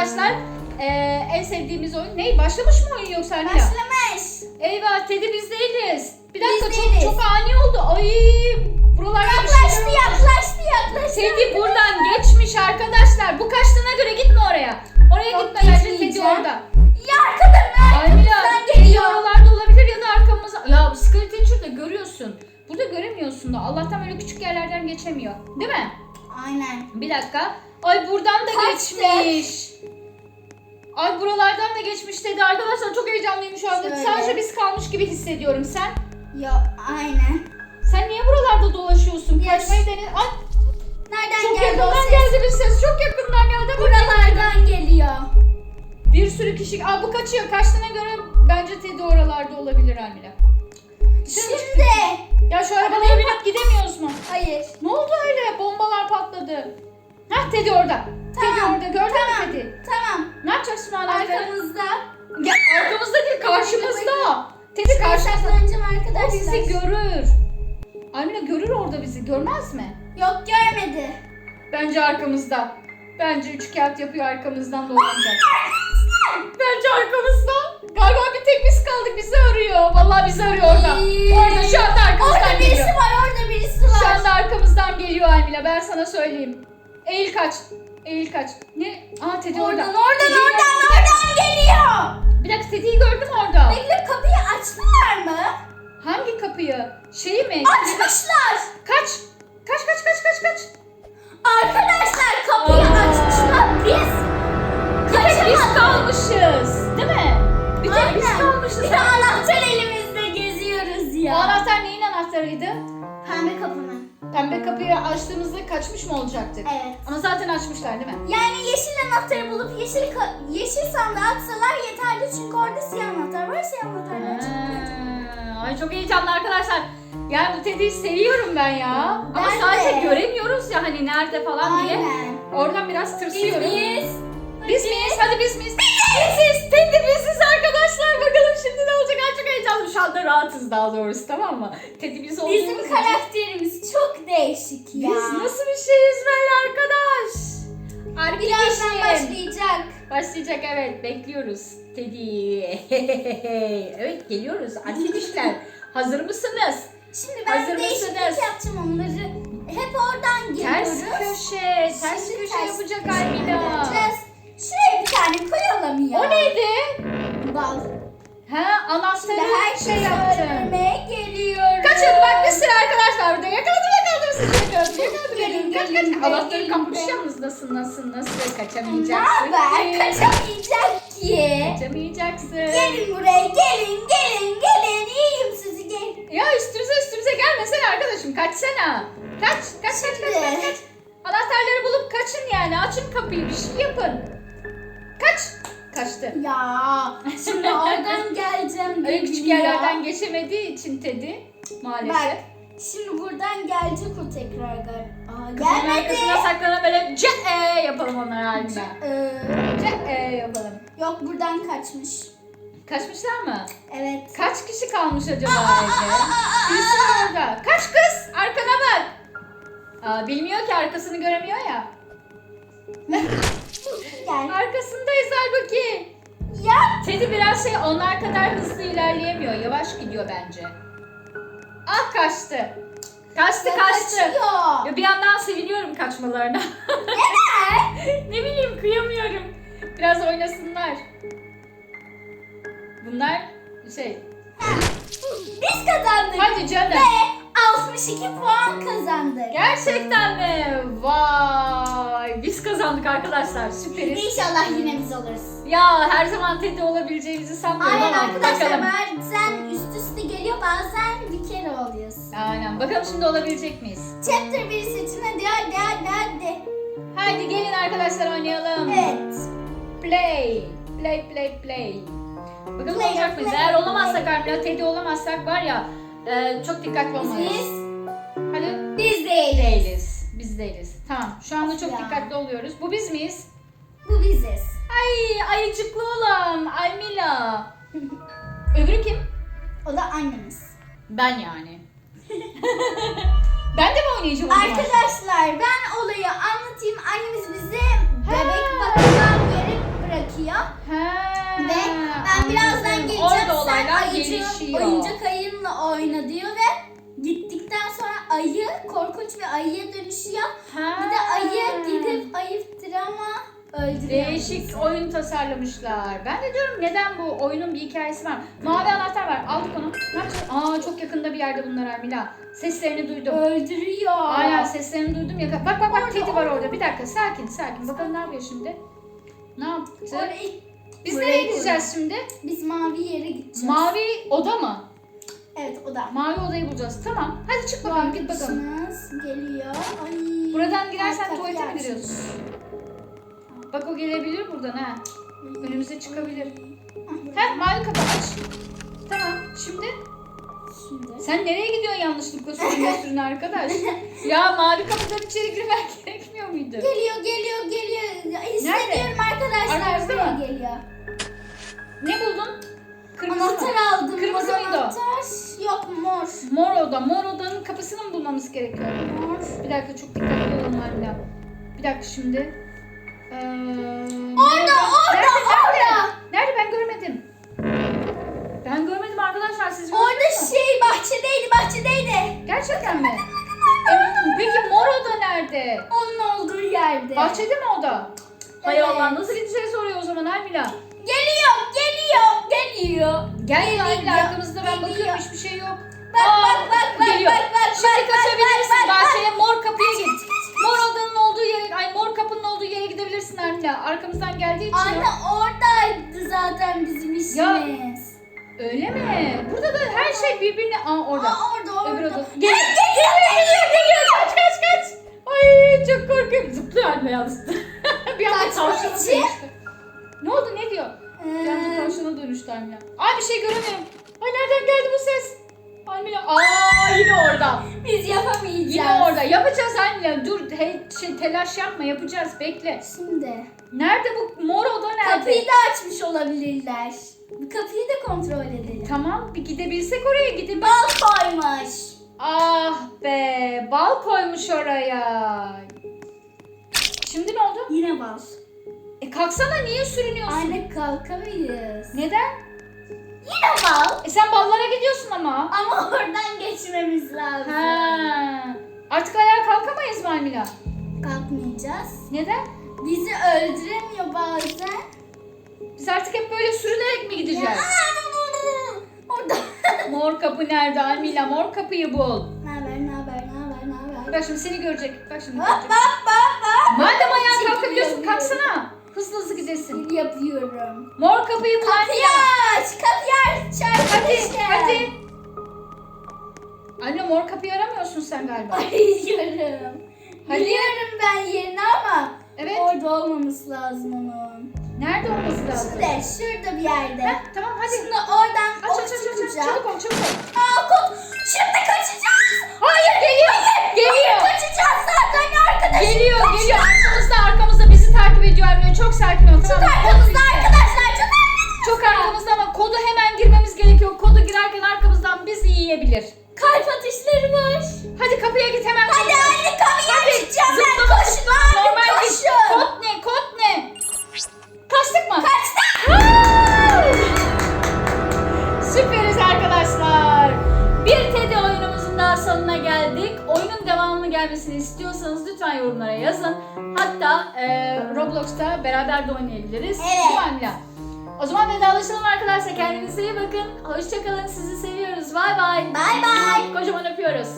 arkadaşlar e, en sevdiğimiz oyun ne? Başlamış mı oyun yoksa Almila? Başlamış. Eyvah Teddy biz değiliz. Bir dakika Biz çok değiliz. çok ani oldu. Ay buralardan bir Yaklaştı şeyler oldu. yaklaştı yaklaştı. Ay buradan da Kaçtı. geçmiş. Ay buralardan da geçmiş dedi arkadaşlar çok heyecanlıyım şu anda. Şöyle. Sadece biz kalmış gibi hissediyorum sen. Yok aynen. Sen niye buralarda dolaşıyorsun? Yes. Kaçmayı dene. Ay Nereden çok geldi o yakından ses? geldi bir ses. Çok yakından geldi. Buralardan geliyor. Bir sürü kişi. Aa bu kaçıyor. Kaçtığına göre bence Teddy oralarda olabilir Almila. Şimdi. Ya şu arabalara binip gidemiyoruz mu? Hayır. Ne oldu öyle? Bombalar patladı. Hah Teddy orada. Teddy Tamam, orada. Gördün mü Teddy? Tamam. Ne yapacaksın anahtarı? Arkamızda. Ya arkamızda değil karşımızda. Teddy karşımızda. Saklanacağım O arkadaşlar. bizi görür. Almina görür orada bizi. Görmez mi? Yok görmedi. Bence arkamızda. Bence üç kağıt yapıyor arkamızdan dolanacak. Bence arkamızda. Galiba bir tek biz kaldık. Bizi arıyor. Vallahi bizi arıyor orada. Orada şu anda arkamızdan Orada birisi geliyor. var orada birisi Şu var. anda arkamızdan geliyor Almila. Ben sana söyleyeyim. Eğil kaç. Eğil kaç. Ne? Aa Teddy orada. Oradan oradan Teddy'yi oradan gördüm. oradan geliyor. Bir dakika Teddy'yi gördüm orada. Bekle kapıyı açtılar mı? Hangi kapıyı? Şeyi mi? Açmışlar. Kaç. Kaç kaç kaç kaç kaç. Arkadaşlar kapıyı Aa. açmışlar. Biz Bir tek biz kaçamadık. kalmışız. Değil mi? Bir tek biz Aynen. kalmışız. Bir de anahtar elimizde geziyoruz O ya. anahtar neyin anahtarıydı? Pembe kapının. Pembe kapıyı açtığımızda kaçmış mı olacaktık? Evet. Ama zaten açmışlar değil mi? Yani yeşil anahtarı bulup yeşil ka- yeşil sandığa atsalar yeterli çünkü orada siyah anahtar var. Siyah anahtarla açılmayacak. Ha, Ay çok heyecanlı arkadaşlar. Yani bu Teddy'yi seviyorum ben ya. Ama Ben sadece de. göremiyoruz ya hani nerede falan diye. Aynen. Oradan biraz tırsıyorum. Biz Biz miyiz? Hadi biz miyiz? Biziz. Teddy biziz arkadaşlar. Bakalım şimdi ne olacak? Ay çok heyecanlıyım. Şu anda rahatız daha doğrusu tamam mı? Teddy biz olduğumuz Bizim için- karakterimiz çok değişik ya. Biz nasıl bir şeyiz böyle arkadaş? Birazdan Arkadaşım. başlayacak. Başlayacak evet bekliyoruz. Teddy. evet geliyoruz arkadaşlar. Hazır mısınız? Şimdi ben Hazır değişiklik mısınız? yapacağım onları. Hep oradan. Ters köşe. Ters Şimdi köşe ters yapacak Almila. yapacağız. Şuraya bir tane koyalım ya. O neydi? Bal. Ha anahtarı Şimdi herkes şey yaptım. geliyoruz. Kaçın bak bir sürü arkadaş var burada. Yakaladım yakaladım sizi yakaladım. Yakaladım. Gelin, Kaç kaç. Anahtarı gelin. yalnız nasıl nasıl nasıl Ne kaçamayacaksın haber? ki. Kaçamayacak ki. Kaçamayacaksın. Gelin buraya gelin gelin gelin. İyiyim sizi gelin. Ya üstümüze üstümüze gelmesene arkadaşım. Kaçsana. Kaç kaç kaç kaç kaç kaç. Anahtarları bulup kaçın yani. Açın kapıyı bir şey yapın. Kaç. Kaçtı. Ya şimdi oradan geleceğim. Öyle küçük ya. yerlerden geçemediği için Teddy maalesef. Bak şimdi buradan gelecek o tekrar gal. Aa Kızın gelmedi. arkasına saklanıp böyle ce e yapalım onları halinde. Ee, Ce e yapalım. yok buradan kaçmış. Kaçmışlar mı? Evet. Kaç kişi kalmış acaba evde? Birisi var orada. Kaç kız? Arkana bak. Aa, bilmiyor ki arkasını göremiyor ya. Gel. Arkasındayız halbuki. Ya Teddy biraz şey onlar kadar hızlı ilerleyemiyor. Yavaş gidiyor bence. Ah kaçtı. Kaçtı kaçtı. kaçıyor. Ya bir yandan seviniyorum kaçmalarına. Neden? ne bileyim kıyamıyorum. Biraz oynasınlar. Bunlar şey. Biz kazandık. Hadi canım. Ve 62 puan kazandık. Gerçekten mi? Vay. Biz kazandık arkadaşlar. Süperiz. İnşallah yine biz oluruz. Ya her zaman Teddy olabileceğimizi sanmıyorum Aynen ama arkadaşlar bakalım. bazen üst üste geliyor bazen bir kere oluyoruz. Aynen. Bakalım şimdi olabilecek miyiz? Chapter 1 seçin hadi hadi hadi hadi. Haydi gelin arkadaşlar oynayalım. Evet. Play. Play play play. Bakalım Play, olacak mıyız? play, Eğer olamazsak. Armila Teddy olamazsak var ya e, çok dikkatli olmalıyız. Biz, Hadi. biz değiliz. Değiliz. Biz değiliz. Tamam. Şu anda çok Ya. dikkatli oluyoruz. Bu biz miyiz? Bu biziz. Ay ayıcıklı olan Almila. Öbürü kim? O da annemiz. Ben yani. ben de mi oynayacağım? Arkadaşlar ben olayı anlatayım. Annemiz bize bebek bakımdan verip Ha. Ve ben birazdan anladım. geleceğim. Orada Sen olaylar ayıcı, gelişiyor. oyuncak ayınla oyna diyor ve gittikten sonra ayı korkunç bir ayıya dönüşüyor. Ha. Bir de ayı gidip ayıptır ama öldürüyor. Değişik oyun tasarlamışlar. Ben de diyorum neden bu oyunun bir hikayesi var. Mavi anahtar var. Aldık onu. Ne yapacağız? Aa çok yakında bir yerde bunlar Ermila. Seslerini duydum. Öldürüyor. Aynen seslerini duydum ya. Bak bak bak Orada, Teddy var orada. Bir dakika sakin sakin. Bakalım ne yapıyor şimdi? Ne yaptı? Oraya ilk- Biz buraya nereye gideceğiz şimdi? Biz mavi yere gideceğiz. Mavi oda mı? Evet o da. Mavi odayı bulacağız. Tamam. Hadi çık bakalım git bakalım. Geliyor. Ay. Buradan girersen Arka tuvalete mi giriyorsun? Bak o gelebilir buradan ha. Önümüze çıkabilir. Heh mavi kapı aç. Tamam şimdi Şimdi. sen nereye gidiyorsun yanlışlıkla sürüne sürüne arkadaş? ya mavi kapıdan içeri girmen gerekmiyor muydu? Geliyor geliyor geliyor. Hissediyorum arkadaşlar Arkamızda buraya geliyor. Ne buldun? Anahtar mı? aldım. Kırmızı mıydı o? Anahtar yok mor. Mor oda. Mor odanın kapısını mı bulmamız gerekiyor? Mor. Bir dakika çok dikkatli olalım Almila. Bir dakika şimdi. Ee, Orada orada nerede, orada. Nerede ben görmedim. Ben görmedim arkadaşlar siz gördünüz Orada mü? şey bahçedeydi bahçedeydi. Gerçekten mi? Evet. Peki mor oda nerede? Onun olduğu yerde. Bahçede mi oda? Hay Evet. Allah nasıl gideceğiz oraya o zaman Almila? Gel Geliyor, Almila arkamızda ben bakıyorum hiçbir şey yok. Bak Aa, bak bak bak geliyor. bak bak. Şimdi bak, kaçabilirsin bak, bak, bak. bahçeye mor kapıya git. Mor odanın olduğu yere, ay mor kapının olduğu yere gidebilirsin Almila. Arkamızdan geldiği için. Anne oradaydı zaten bizim işimiz. Öyle mi? Burada da her şey birbirine... Aa orada. Aa, orada orada. Öbür oda. Gel Gel. geliyor geliyor geliyor. Kaç kaç kaç. Ay çok korkuyorum. Zıplıyor anne yalnız. bir anda dönüştü. Ne oldu ne diyor? Bir anda Ee, dönüştü anne. Ay bir şey göremiyorum. Ay nereden geldi bu ses? Almila. Aa yine orada. biz yapamayacağız. Yine orada. Yapacağız Almila. Dur hey, şey, telaş yapma yapacağız. Bekle. Şimdi. Nerede bu mor oda nerede? Kapıyı da açmış olabilirler. Kapıyı da kontrol edelim. Tamam bir gidebilsek oraya gidip. Bal koymuş. Ah be bal koymuş oraya. Kalksana niye sürünüyorsun? Anne kalkamayız. Neden? Yine bal. E sen ballara gidiyorsun ama. Ama oradan geçmemiz lazım. Ha. Artık ayağa kalkamayız mı Almila? Kalkmayacağız. Neden? Bizi öldüremiyor bazen. Biz artık hep böyle sürünerek mi gideceğiz? Aa, Orada. Mor kapı nerede Almila? Mor kapıyı bul. Ne haber ne haber ne haber ne haber. Bak şimdi seni görecek. Bak şimdi Hop görecek. hop hop hop. Madem ayağa kalkabiliyorsun kalksana. Hızlı hızlı gidesin. Yapıyorum. Mor kapıyı bul Kapıyı aç. Kapıyı aç. Hadi arkadaşım. hadi. Anne mor kapıyı aramıyorsun sen galiba. Arıyorum. Hadi. Biliyorum ben yerini ama Evet. orada olmaması lazım onun. Nerede olması lazım? Şurada, şurada bir yerde. Heh, tamam hadi. Şimdi oradan Aç aç aç aç. aç. Çabuk ol çabuk ol. Aa, kod. Şimdi sonuna geldik. Oyunun devamını gelmesini istiyorsanız lütfen yorumlara yazın. Hatta e, Roblox'ta beraber de oynayabiliriz. Evet. Amila? O zaman vedalaşalım arkadaşlar. Kendinize iyi bakın. Hoşçakalın. Sizi seviyoruz. Bay bay. Bay bay. Kocaman öpüyoruz.